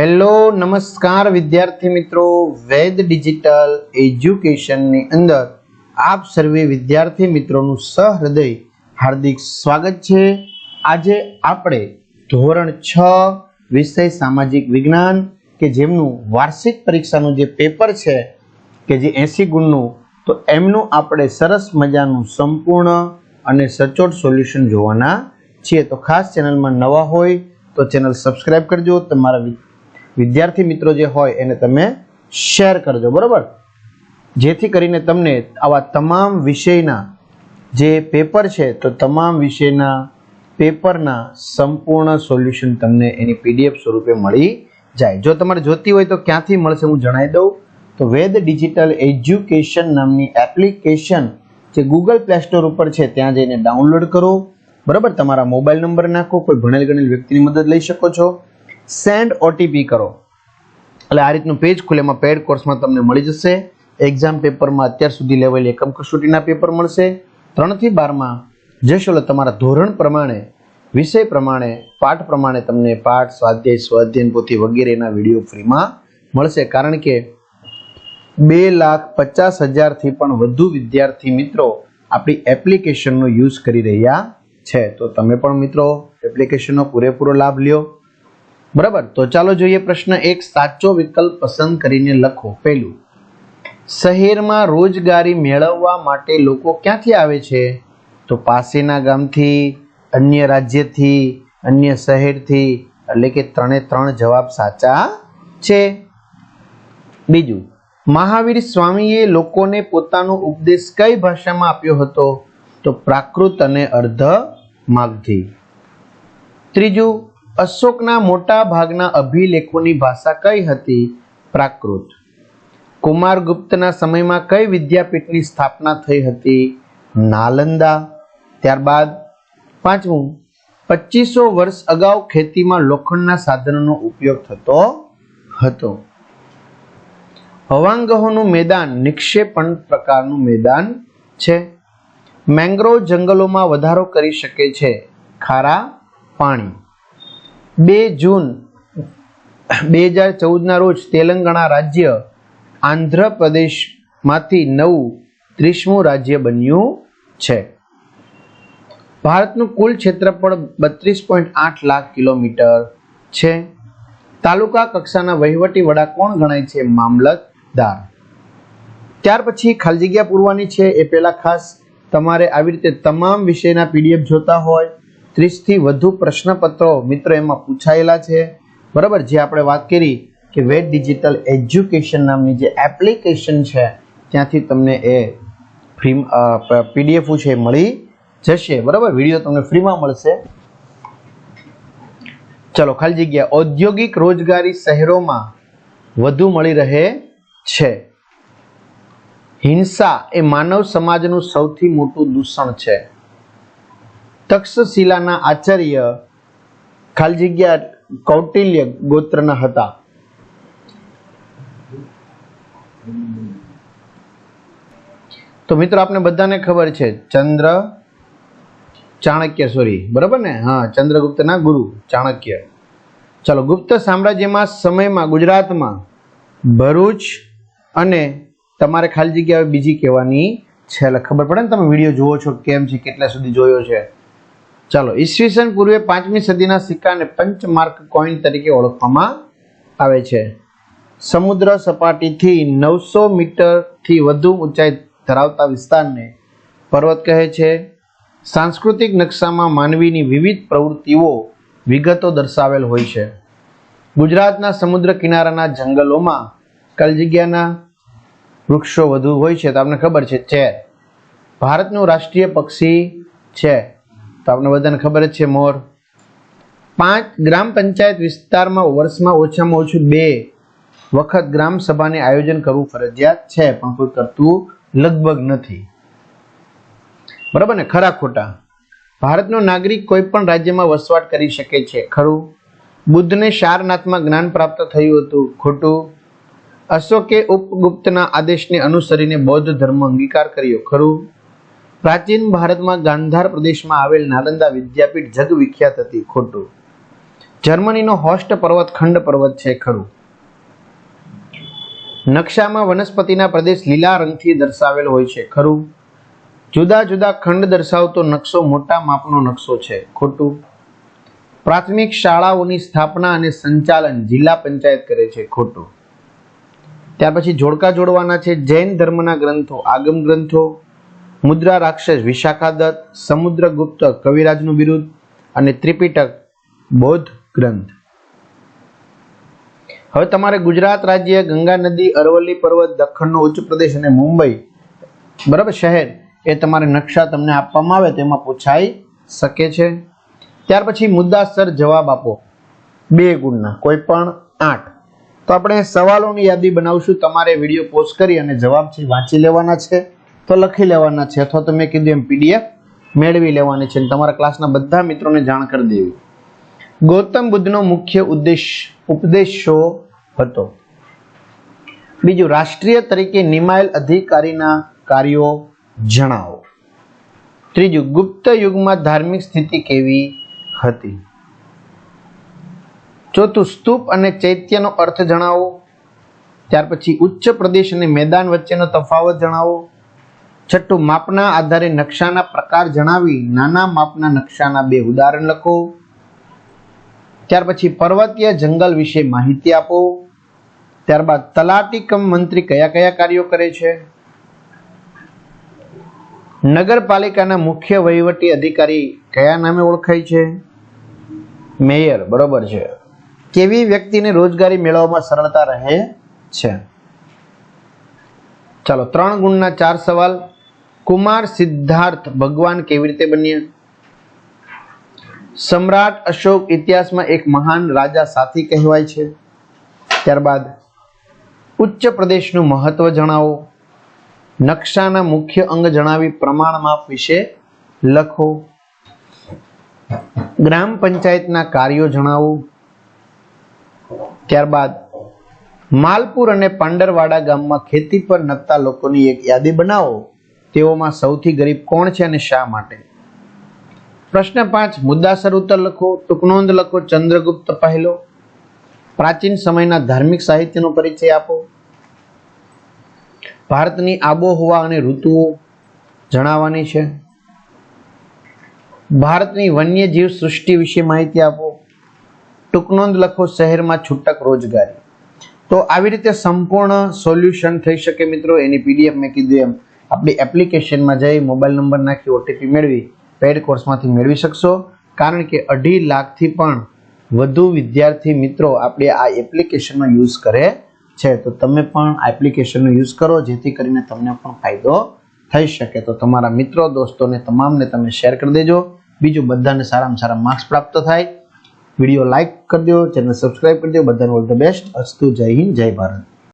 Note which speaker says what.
Speaker 1: Hello, નમસ્કાર વિદ્યાર્થી મિત્રો. વેદ ડિજિટલ એજ્યુકેશનની અંદર આપ સર્વે વિદ્યાર્થી મિત્રોનું સહૃદય, હાર્દિક સ્વાગત છે. આજે આપણે ધોરણ છ, વિષય સામાજિક વિજ્ઞાન, કે જેમનું વાર્ષિક પરીક્ષાનું જે પેપર છે, કે જે એસી ગુણનું, તો એમનું આપણે સરસ મજાનું સંપૂર્ણ અને સચોટ સોલ્યુશન જોવાના છીએ. તો ખાસ ચેનલમાં નવા હોય તો ચેનલ સબસ્ક્રાઇબ કરજો. તમારા વિદ્યાર્થી મિત્રો જે હોય એને તમે શેર કરજો, બરોબર? જેથી કરીને તમને આવા તમામ વિષયના જે પેપર છે, તો તમામ વિષયના પેપરના સંપૂર્ણ સોલ્યુશન તમને એની પીડીએફ સ્વરૂપે મળી જાય. જો તમારે જોતી હોય તો ક્યાંથી મળશે હું જણાવી દઉં. તો વેદ ડિજિટલ એજ્યુકેશન નામની એપ્લિકેશન જે ગૂગલ પ્લે સ્ટોર ઉપર છે, ત્યાં જઈને ડાઉનલોડ કરો. બરાબર? તમારા મોબાઈલ નંબર નાખો, કોઈ ભણેલ ગણેલ વ્યક્તિની મદદ લઈ શકો છો. સેન્ડ ઓટીપી કરો. એટલે આ રીતનું પેજ ખુલે, એમાં પેડ કોર્સમાં તમને મળી જશે. એક્ઝામ પેપરમાં અત્યાર સુધી લેવાયેલી એકમ કસોટીના પેપર મળશે. ત્રણથી બારમાં જશો તમારા ધોરણ પ્રમાણે, વિષય પ્રમાણે, પાઠ પ્રમાણે તમને પાઠ, સ્વાધ્યાય, સ્વાધ્યાયન પોથી વગેરેના વીડિયો ફ્રીમાં મળશે. કારણ કે બે લાખ પચાસ હજારથી પણ વધુ વિદ્યાર્થી મિત્રો આપણી એપ્લિકેશનનો યુઝ કરી રહ્યા છે. તો તમે પણ મિત્રો એપ્લિકેશનનો પૂરેપૂરો લાભ લ્યો. બરાબર? તો ચાલો જોઈએ પ્રશ્ન એક, સાચો વિકલ્પ પસંદ કરીને લખો. પહેલું, શહેરમાં રોજગારી મેળવવા માટે લોકો ક્યાંથી આવે છે? તો પાસેના ગામથી, અન્ય રાજ્યથી, અન્ય શહેરથી, એટલે કે ત્રણે ત્રણ જવાબ સાચા છે. બીજું, મહાવીર સ્વામીએ લોકોને પોતાનો ઉપદેશ કઈ ભાષામાં આપ્યો હતો? તો પ્રાકૃત અને અર્ધ માગધી ત્રીજું અશોકના મોટા ભાગના અભિલેખોની ભાષા કઈ હતી? પ્રાકૃત. કુમારગુપ્તના સમયમાં કઈ વિદ્યાપીઠની સ્થાપના થઈ હતી? નાલંદા. ત્યારબાદ પાંચમું, પચીસો વર્ષ અગાઉ ખેતીમાં લોખંડના સાધનોનો ઉપયોગ થતો હતો. હવાંગહોનું મેદાન નિક્ષેપણ પ્રકારનું મેદાન છે. મેંગ્રોવ જંગલોમાં વધારો કરી શકે છે. ખારા પાણી. બે જૂન બે હજાર ચૌદના રોજ તેલંગાણા રાજ્ય આંધ્રપ્રદેશમાંથી નવું ત્રીસમું રાજ્ય બન્યું છે. ભારતનું કુલ ક્ષેત્રફળ બત્રીસ પોઈન્ટ આઠ લાખ કિલોમીટર છે. તાલુકા કક્ષાના વહીવટી વડા કોણ ગણાય છે? મામલતદાર. ત્યાર પછી ખાલી જગ્યા પૂરવાની છે એ પહેલા ખાસ તમારે આવી રીતે તમામ વિષયના પીડીએફ જોતા હોય ત્રીસથી વધુ પ્રશ્નપત્રો મિત્રો એમાં પૂછાયેલા છે. બરાબર? જે આપણે વાત કરી કે વેટ ડિજિટલ એજ્યુકેશન નામની જે એપ્લિકેશન છે, ત્યાંથી તમને એ ફ્રી પીડીએફ છે મળી જશે. બરાબર? વીડિયો તમને ફ્રીમાં મળશે. ચલો, ખાલી જગ્યા. ઔદ્યોગિક રોજગારી શહેરોમાં વધુ મળી રહે છે. હિંસા એ માનવ સમાજનું સૌથી મોટું દૂષણ છે. તક્ષશિલાના આચાર્ય ખાલી જગ્યા કૌટિલ્ય ગોત્રના હતા. તો મિત્રો આપણે બધાને ખબર છે, ચંદ્ર ચાણક્ય સોરી બરાબર ને? હા, ચંદ્રગુપ્તના ગુરુ ચાણક્ય. ચાલો, ગુપ્ત સામ્રાજ્યમાં સમયમાં ગુજરાતમાં ભરૂચ અને તમારે ખાલી જગ્યા બીજી કહેવાની છે. ખબર પડે ને તમે વીડિયો જુઓ છો, કેમ છે, કેટલા સુધી જોયો છે. ચાલો, ઈસવીસન પૂર્વે પાંચમી સદીના સિક્કાને પંચમાર્ક કોઈન તરીકે ઓળખવામાં આવે છે. સમુદ્ર સપાટીથી નવસો મીટરથી વધુ ઊંચાઈ ધરાવતા વિસ્તારને પર્વત કહે છે. સાંસ્કૃતિક નકશામાં માનવીની વિવિધ પ્રવૃત્તિઓ વિગતો દર્શાવેલ હોય છે. ગુજરાતના સમુદ્ર કિનારાના જંગલોમાં કલ જગ્યાના વૃક્ષો વધુ હોય છે, તો આપણે ખબર છે ચેર ભારતનું રાષ્ટ્રીય પક્ષી છે. તો આપણે બધાને ખબર જ છે, મોર. પાંચ ગ્રામ પંચાયત વિસ્તારમાં વર્ષમાં ઓછામાં ઓછું બે વખત ગ્રામ સભાને આયોજન કરવું ફરજિયાત છે, પણ કોઈ કરતું લગભગ નથી. બરાબર ને? ખરા ખોટા. ભારતનો નાગરિક કોઈ પણ રાજ્યમાં વસવાટ કરી શકે છે, ખરું? બુદ્ધને સારનાથમાં જ્ઞાન પ્રાપ્ત થયું હતું, ખોટું? અશોકે ઉપગુપ્તના આદેશને અનુસરીને બૌદ્ધ ધર્મ અંગીકાર કર્યો, ખરું? પ્રાચીન ભારતમાં ગાંધાર પ્રદેશમાં આવેલ નાલંદા વિદ્યાપીઠ જગ વિખ્યાત હતી, ખોટું. જર્મનીનો હોસ્ટ પર્વત ખંડ પર્વત છે, ખરું. નકશામાં વનસ્પતિના પ્રદેશ લીલા રંગથી દર્શાવેલ હોય છે, ખરું. જુદા જુદા ખંડ દર્શાવતો નકશો મોટા માપનો નકશો છે, ખોટું. પ્રાથમિક શાળાઓની સ્થાપના અને સંચાલન જિલ્લા પંચાયત કરે છે, ખોટું. ત્યાર પછી જોડકા જોડવાના છે જૈન ધર્મના ગ્રંથો, આગમ ગ્રંથો. મુદ્રા રાક્ષસ વિશાખા દત્ત સમુદ્રગુપ્ત કવિરાજનું બિરુદ અને ત્રિપિટક બૌદ્ધ ગ્રંથ. હવે તમારે ગુજરાત રાજ્ય ગંગા નદી, અરવલ્લી પર્વત દખણનો ઉચ્ચ પ્રદેશ અને મુંબઈ, બરાબર શહેર, એ તમારે નકશા તમને આપવામાં આવે તેમાં પૂછાઈ શકે છે. ત્યાર પછી મુદ્દાસર જવાબ આપો. બે ગુણના, કોઈ પણ આઠ. તો આપણે સવાલોની યાદી બનાવશું, તમારે વીડિયો પોસ્ટ કરી અને જવાબ છે, વાંચી લેવાના છે. તો લખી લેવાના છે અથવા તો મેં કીધું એમ પીડીએફ મેળવી લેવાની છે તમારા ક્લાસના બધા મિત્રોને જાણ કરી દેવી. ગૌતમ બુદ્ધનો મુખ્ય ઉદ્દેશ ઉપદેશો હતો. બીજું, રાષ્ટ્રીય તરીકે નિમાયેલ અધિકારીના કાર્યો જણાવો. ત્રીજું, ગુપ્ત યુગમાં ધાર્મિક સ્થિતિ કેવી હતી? ચોથું, સ્તૂપ અને ચૈત્યનો અર્થ જણાવો. ત્યાર પછી ઉચ્ચ પ્રદેશ અને મેદાન વચ્ચેનો તફાવત જણાવો. છઠ્ઠું માપના આધારે નકશાના પ્રકાર જણાવી નાના માપના નકશાના બે ઉદાહરણ લખો. ત્યાર પછી પર્વતીય જંગલ વિશે માહિતી આપો. ત્યારબાદ તલાટી કમ મંત્રી કયા કયા કાર્યો કરે છે? નગરપાલિકાના મુખ્ય વહીવટી અધિકારી કયા નામે ઓળખાય છે? મેયર, બરોબર છે. કેવી વ્યક્તિને રોજગારી મેળવવામાં સરળતા રહે છે? ચાલો, ત્રણ ગુણના ચાર સવાલ. કુમાર સિદ્ધાર્થ ભગવાન કેવી રીતે બન્યા? સમ્રાટ અશોક ઇતિહાસમાં એક મહાન રાજા સાથી કહેવાય છે. ત્યારબાદ ઉચ્ચ પ્રદેશનું મહત્વ જણાવો. નકશાના મુખ્ય અંગ જણાવી પ્રમાણ માપ વિશે લખો. ગ્રામ પંચાયતના કાર્યો જણાવો. ત્યારબાદ માલપુર અને પાંડરવાડા ગામમાં ખેતી પર નકતા લોકોની એક યાદી બનાવો. તેઓમાં સૌથી ગરીબ કોણ છે અને શા માટે? પ્રશ્ન પાંચ, મુદ્દાસર ઉત્તર લખો ટૂંકનોંધ લખો, ચંદ્રગુપ્ત પહેલો. પ્રાચીન સમયના ધાર્મિક સાહિત્યનો પરિચય આપો. ભારતની આબોહવા અને ઋતુઓ જણાવવાની છે. ભારતની વન્યજીવ સૃષ્ટિ વિશે માહિતી આપો. ટૂંકનોંધ લખો, શહેરમાં છૂટક રોજગારી. તો આવી રીતે સંપૂર્ણ સોલ્યુશન થઈ શકે મિત્રો, એની પીડીએફ મેં કીધું એમ. આપણી એપ્લિકેશનમાં જઈ મોબાઈલ નંબર નાખી ઓટીપી મેળવી પેડ કોર્સમાંથી મેળવી શકશો. કારણ કે અઢી લાખથી પણ વધુ વિદ્યાર્થી મિત્રો આપણે આ એપ્લિકેશનનો યુઝ કરે છે. તો તમે પણ આ એપ્લિકેશનનો યુઝ કરો, જેથી કરીને તમને પણ ફાયદો થઈ શકે. તો તમારા મિત્રો, દોસ્તોને તમામને તમે શેર કરી દેજો. બીજું બધાને સારામાં સારા માર્ક્સ પ્રાપ્ત થાય. વીડિયો લાઇક કરી દો, ચેનલ સબસ્ક્રાઈબ કરી દો. બધાને ઓલ ધ બેસ્ટ અસ્તુ જય હિન્દ, જય ભારત.